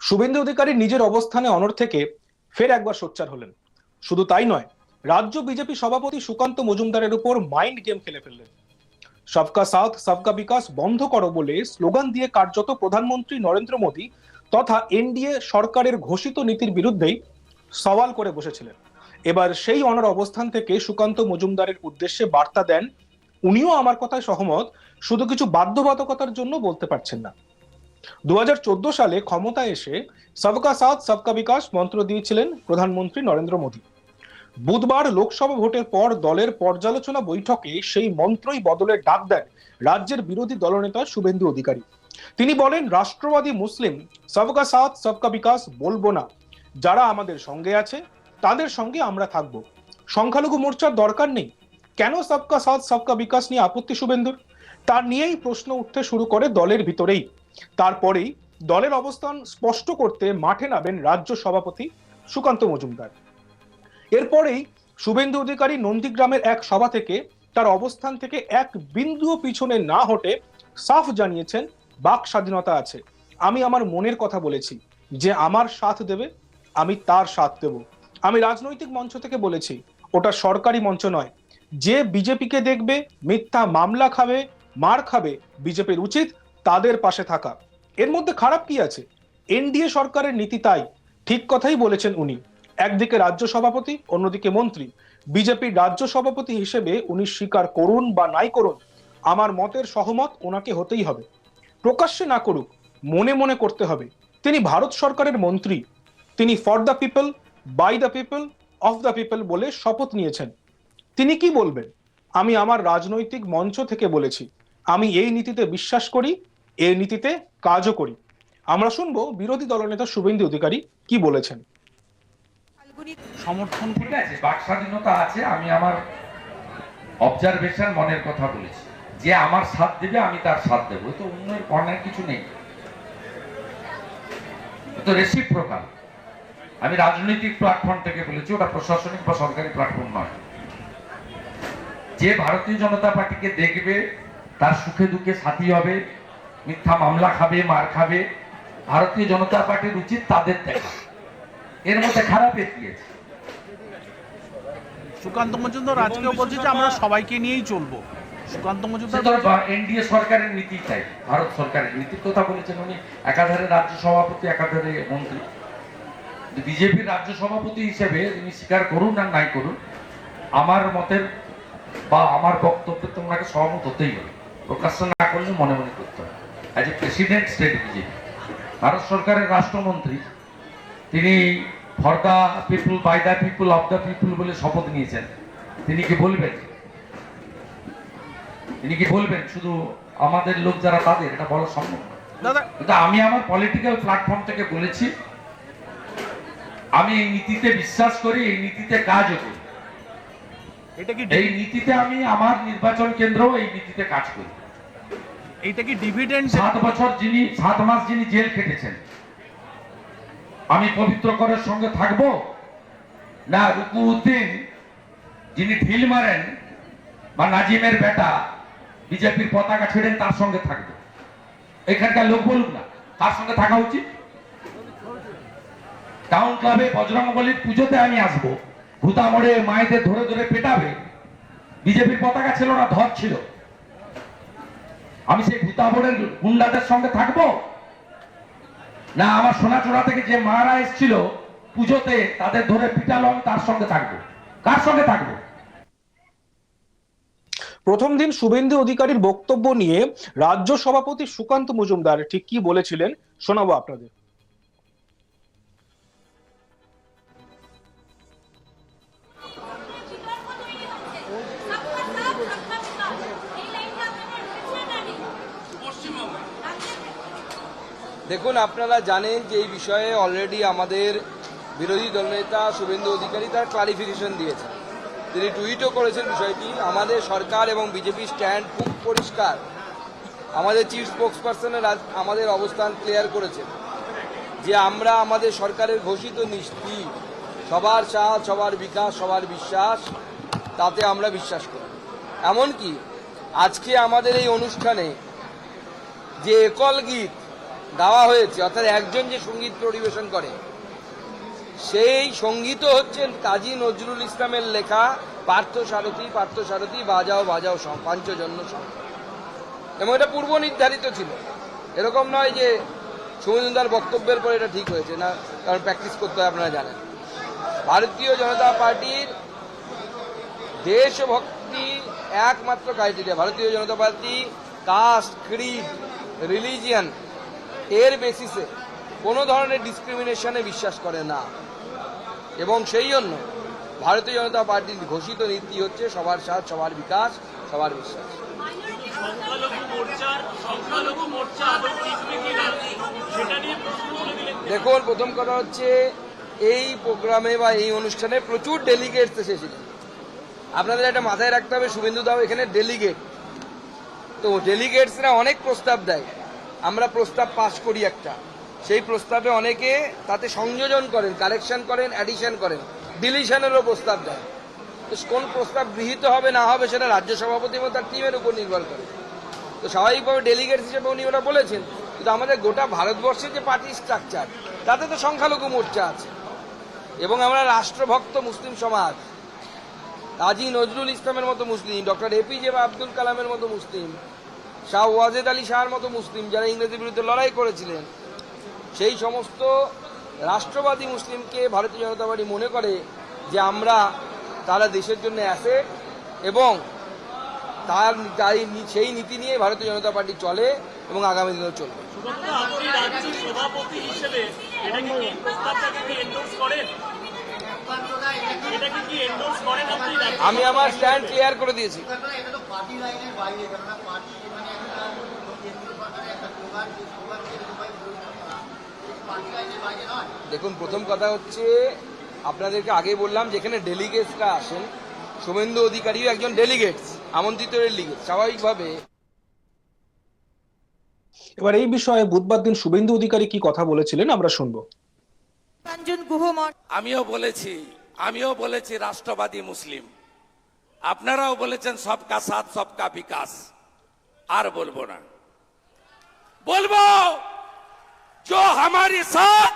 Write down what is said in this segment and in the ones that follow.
শুভেন্দু অধিকারী নিজের অবস্থানে অনর থেকে ফের একবার সোচ্চার হলেন। শুধু তাই নয়, রাজ্য বিজেপি সভাপতি সুকান্ত মজুমদারের উপর মাইন্ড গেম খেলে ফেললেন। সবকা সাথ, সবকা বিকাশ বন্ধ করো বলে স্লোগান দিয়ে কার্যত প্রধানমন্ত্রী নরেন্দ্র মোদী তথা এনডিএ সরকারের ঘোষিত নীতির বিরুদ্ধেই সওয়াল করে বসেছিলেন। এবার সেই অনর অবস্থান থেকে সুকান্ত মজুমদারের উদ্দেশ্যে বার্তা দেন, উনিও আমার কথায় সহমত, শুধু কিছু বাধ্যবাধকতার জন্য বলতে পারছেন না। দু হাজার চোদ্দ সালে ক্ষমতায় এসে সবকা সাথ, সবকা বিকাশ মন্ত্র দিয়েছিলেন প্রধানমন্ত্রী নরেন্দ্র মোদী। বুধবার লোকসভা ভোটের পর দলের পর্যালোচনা বৈঠকে সেই মন্ত্রই বদলের ডাক দেন রাজ্যের বিরোধী দলনেতা শুভেন্দু অধিকারী। তিনি বলেন, রাষ্ট্রবাদী মুসলিম, সবকা সাথ, সবকা বিকাশ বলব না। যারা আমাদের সঙ্গে আছে, তাদের সঙ্গে আমরা থাকব। সংখ্যালঘু মোর্চার দরকার নেই। কেন সবকা সাথ, সবকা বিকাশ নিয়ে আপত্তি শুভেন্দুর? তা নিয়েই প্রশ্ন উঠতে শুরু করে দলের ভিতরেই। তারপরেই দলের অবস্থান স্পষ্ট করতে মাঠে নামেন রাজ্য সভাপতি সুকান্ত মজুমদার। এরপরেই শুভেন্দু অধিকারী নন্দীগ্রামের এক সভা থেকে তার অবস্থান থেকে এক বিন্দুও পিছনে না হটে সাফ জানিয়েছেন, বাক স্বাধীনতা আছে। আমি আমার মনের কথা বলেছি, যে আমার সাথ দেবে, আমি তার সাথ দেব। আমি রাজনৈতিক মঞ্চ থেকে বলেছি, ওটা সরকারি মঞ্চ নয়। যে বিজেপিকে দেখবে, মিথ্যা মামলা খাবে, মার খাবে, বিজেপির উচিত তাদের পাশে থাকা। এর মধ্যে খারাপ কি আছে? এনডিএ সরকারের নীতি তাই। ঠিক কথাই বলেছেন উনি। একদিকে রাজ্য সভাপতি, অন্যদিকে মন্ত্রী। বিজেপির রাজ্য সভাপতি হিসেবে উনি স্বীকার করুন বা নাই করুন, আমার মতের সহমত ওনাকে হতেই হবে। প্রকাশ্যে না করুক, মনে মনে করতে হবে। তিনি ভারত সরকারের মন্ত্রী। তিনি for the people by the people of the people বলে শপথ নিয়েছেন। তিনি কি বলবেন? আমি আমার রাজনৈতিক মঞ্চ থেকে বলেছি। আমি এই নীতিতে বিশ্বাস করি এই নীতিতে কাজও করি। আমরা শুনব বিরোধী দলনেতা শুভেন্দু অধিকারী কি বলেছেন। সমর্থন ঠিক আছে বাক স্বাধীনতা আছে, আমি আমার অবজারভেশন মনের কথা বলেছি। যে আমার সাথ দেবে, আমি তার সাথ দেবো। তো অন্যের কর্ণের কিছু নেই। তো রেসিপ্রোকাল আমি রাজনৈতিক প্ল্যাটফর্ম থেকে বলেছি, ওটা প্রশাসনিক বা সরকারি প্ল্যাটফর্ম নয়। যে ভারতীয় জনতা পার্টিকে দেখবে, তার সুখে দুঃখে সাথী হবে মিথ্যা মামলা খাবে মার খাবে। ভারতীয় জনতা পার্টির উচিত তাদের দেখা। এর মধ্যে খারাপ আছে সুকান্ত মজুমদার আজকেও বলছে যে আমরা সবাইকে নিয়েই চলবো। সুকান্ত মজুমদার এনডিএ সরকারের নীতি তাই ভারত সরকারের নীতির কথা বলেছেন উনি। একাধারে রাজ্য সভাপতি একাধারে মন্ত্রী। বিজেপির রাজ্য সভাপতি হিসেবে তিনি স্বীকার করুন আর নাই করুন আমার মতের বা আমার বক্তব্যে তোমাকে সহমত হতেই হবে। প্রকাশ্য না করলে মনে মনে করতে হবে। As a president state BJP Bharat সরকারের রাষ্ট্রমন্ত্রী তিনি for the people by the people of the people বলে শপথ নিয়েছেন। তিনি কি বলবেন? তিনি কি বলবেন? শুধু আমাদের লোক যারা তাদের এটা বলা সম্ভব কিন্তু আমি আমার পলিটিক্যাল প্ল্যাটফর্ম থেকে বলেছি। আমি এই নীতিতে বিশ্বাস করি এই নীতিতে কাজও করি। এই নীতিতে আমি আমার নির্বাচন কেন্দ্র এই নীতিতে কাজ করি। এটা কি ডিভিডেন্ড সাত বছর যিনি, সাত মাস যিনি জেল খেটেছেন, আমি পবিত্র করের সঙ্গে থাকব? না রুকু উদ্দিন যিনি ঢিল মারেন বা নাজিমের বেটা, বিজেপির পতাকা ছেড়েন, তার সঙ্গে থাকবে। এখানকার লোক বলুক না, তার সঙ্গে থাকা উচিত। টাউন ক্লাবে বজরঙ্গবলীর পুজোতে আমি আসব। ভূতা মোড়ে মায়েদের ধরে ধরে পেটাবে। বিজেপির পতাকা ছিল না, ধর ছিল। আমি সেই ভূতাবনের গুন্ডাদের সঙ্গে থাকব? না, আমার সোনাচোড়া থেকে যে মারা এসেছিল পুজোতে তাদের ধরে পিটালো আমি তার সঙ্গে থাকব। কার সঙ্গে থাকব? প্রথম দিন শুভেন্দু অধিকারীর বক্তব্য নিয়ে রাজ্য সভাপতি সুকান্ত মজুমদার ঠিক কি বলেছিলেন শোনাবো আপনাদের। দেখুন, আপনারা জানেন যে এই বিষয়ে অলরেডি আমাদের বিরোধী দলনেতা শুভেন্দু অধিকারী তার ক্লারিফিকেশন দিয়েছেন। তিনি টুইটও করেছেন বিষয়টি। আমাদের সরকার এবং বিজেপি স্ট্যান্ড খুব পরিষ্কার। আমাদের চিফ স্পোক্স পার্সনের আমাদের অবস্থান ক্লিয়ার করেছেন। যে আমরা আমাদের সরকারের ঘোষিত নীতি, সবার সাথ, সবার বিকাশ, সবার বিশ্বাস, তাতে আমরা বিশ্বাস করি। এমনকি আজকে আমাদের এই অনুষ্ঠানে যে একল গীত গাওয়া হয়েছে, অর্থাৎ একজন যে সংগীত পরিবেশন করে, সেই সংগীত হচ্ছে কাজী নজরুল ইসলামের লেখা পার্থ সারথী পার্থ সারথী, বাজাও বাজাও পাঞ্চজন্য সং। এবং এটা পূর্ব নির্ধারিত ছিল। এরকম নয় যে সুমজুমদার বক্তব্যের পরে এটা ঠিক হয়েছে, না, কারণ প্র্যাকটিস করতে হয় আপনারা জানেন। ভারতীয় জনতা পার্টির দেশভক্তি একমাত্র criteria, Bharatiya Janata party, caste, creed, religion এর বেসিসে কোনো ধরনের ডিসক্রিমিনেশনে বিশ্বাস করে না। এবং সেই জন্য ভারতীয় জনতা পার্টির ঘোষিত নীতি হচ্ছে সবার সাথ সবার বিকাশ সবার বিশ্বাস। দেখুন প্রথম কথা হচ্ছে এই প্রোগ্রামে বা এই অনুষ্ঠানে প্রচুর ডেলিগেটস এসেছিলেন। আপনাদের একটা মাথায় রাখতে হবে শুভেন্দু দাও এখানে ডেলিগেট তো ডেলিগেটসরা অনেক প্রস্তাব দেয়। আমরা প্রস্তাব পাস করি একটা। সেই প্রস্তাবে অনেকে তাতে সংযোজন করেন, কারেকশন করেন অ্যাডিশন করেন ডিলিশনেরও প্রস্তাব দেয়। তো কোন প্রস্তাব গৃহীত হবে, না হবে সেটা রাজ্য সভাপতি এবং তার টিমের উপর নির্ভর করে। তো স্বাভাবিকভাবে ডেলিগেট হিসেবে উনি ওরা বলেছেন, কিন্তু আমাদের গোটা ভারতবর্ষের যে পার্টি স্ট্রাকচার তাতে তো সংখ্যালঘু মোর্চা আছে। এবং আমরা রাষ্ট্রভক্ত মুসলিম সমাজ, কাজী নজরুল ইসলামের মতো মুসলিম, ডক্টর এপিজে আব্দুল কালামের মতো মুসলিম শাহ ওয়াজেদ আলী শাহর মতো মুসলিম যারা ইংরেজের বিরুদ্ধে লড়াই করেছিলেন সেই সমস্ত রাষ্ট্রবাদী মুসলিমকে ভারতীয় জনতা পার্টি মনে করে যে আমরা তারা দেশের জন্য আসে এবং তার তাই সেই নীতি নিয়ে ভারতীয় জনতা পার্টি চলে এবং আগামী দিনেও চলবে। আমি আমার স্ট্যান্ড ক্লিয়ার করে দিয়েছি। দেখুন প্রথম কথা হচ্ছে আপনাদেরকে আগে বললাম যেখানে ডেলিগেটসরা আসেন। শুভেন্দু অধিকারীও একজন ডেলিগেটস আমন্ত্রিত ডেলিগেট স্বাভাবিকভাবে। এবার এই বিষয়ে বুধবার দিন শুভেন্দু অধিকারী কি কথা বলেছিলেন আমরা শুনব। আমিও বলেছি আমিও বলেছি রাষ্ট্রবাদী মুসলিম। আপনারাও বলেছেন সবকা সাথ সবকা বিকাশ। আর বলব না। बोलबो, जो हमारी साथ,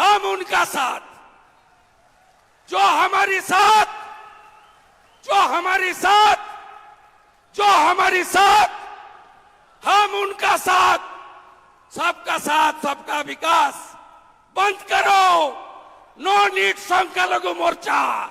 हम उनका साथ। जो हमारी साथ, जो हमारी साथ, जो हमारी साथ, हम उनका साथ। सबका साथ, सबका विकास। बंद करो। नो नीट संख्यालघु मोर्चा।